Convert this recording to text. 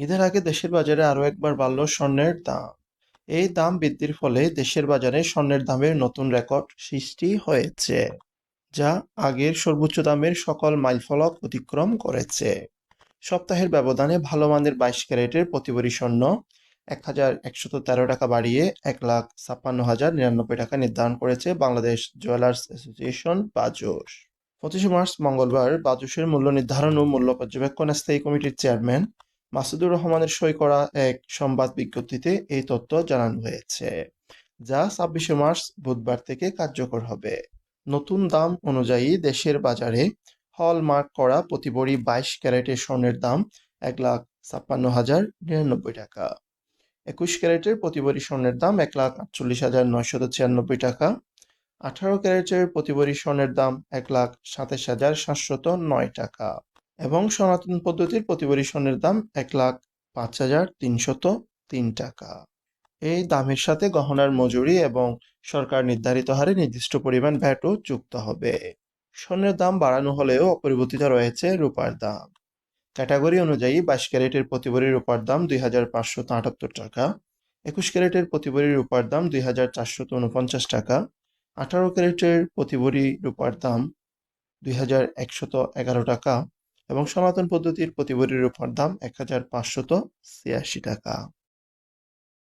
ঈদের আগে দেশের বাজারে আরও একবার বাড়ল স্বর্ণের দাম। এই দাম বৃদ্ধির ফলে দেশের বাজারে স্বর্ণের দামের নতুন রেকর্ড সৃষ্টি হয়েছে, যা আগের সর্বোচ্চ দামের সকল মাইলফলক অতিক্রম করেছে। সপ্তাহের ব্যবধানে ভালো মানের বাইশ ক্যারেটের প্রতিবরী স্বর্ণ এক হাজার একশত তেরো টাকা বাড়িয়ে এক লাখ ছাপ্পান্ন হাজার নিরানব্বই টাকা নির্ধারণ করেছে বাংলাদেশ জুয়েলার্স অ্যাসোসিয়েশন বাজুস পঁচিশে মার্চ মঙ্গলবার বাজুসের মূল্য নির্ধারণ ও মূল্য পর্যবেক্ষণ স্থায়ী কমিটির চেয়ারম্যান মাসুদুর রহমানের সই করা এক সংবাদ বিজ্ঞপ্তিতে এই তথ্য জানানো হয়েছে, যা ছাব্বিশে মার্চ বুধবার থেকে কার্যকর হবে। নতুন দাম অনুযায়ী দেশের বাজারে হলমার্ক করা প্রতি ভরি বাইশ ক্যারেটের স্বর্ণের দাম এক লাখ ছাপ্পান্ন হাজার নিরানব্বই টাকা। একুশ ক্যারেটের প্রতি ভরি স্বর্ণের দাম এক লাখ আটচল্লিশ হাজার নয়শত ছিয়ানব্বই টাকা। আঠারো ক্যারেটের প্রতি ভরি স্বর্ণের দাম এক লাখ সাতাশ হাজার সাতশত নয় টাকা। এবং সনাতন পদ্ধতির প্রতি ভরি স্বর্ণের দাম এক লাখ পাঁচ হাজার তিনশত তিন টাকা। এই দামের সাথে গহনার মজুরি এবং সরকার নির্ধারিত হারে নির্দিষ্ট পরিমাণ ভ্যাটও যুক্ত হবে। স্বর্ণের দাম বাড়ানো হলেও অপরিবর্তিত রয়েছে রূপার দাম। ক্যাটাগরি অনুযায়ী বাইশ ক্যারেটের প্রতি ভরি রূপার দাম দুই হাজার পাঁচশত আটাত্তর টাকা, একুশ ক্যারেটের প্রতি ভরি রূপার দাম দুই হাজার চারশত উনপঞ্চাশ টাকা, আঠারো ক্যারেটের প্রতি ভরি রূপার দাম দুই হাজার একশত এগারো টাকা এবং সনাতন পদ্ধতির প্রতি ভরি রূপার দাম এক হাজার পাঁচশত ছিয়াশি টাকা।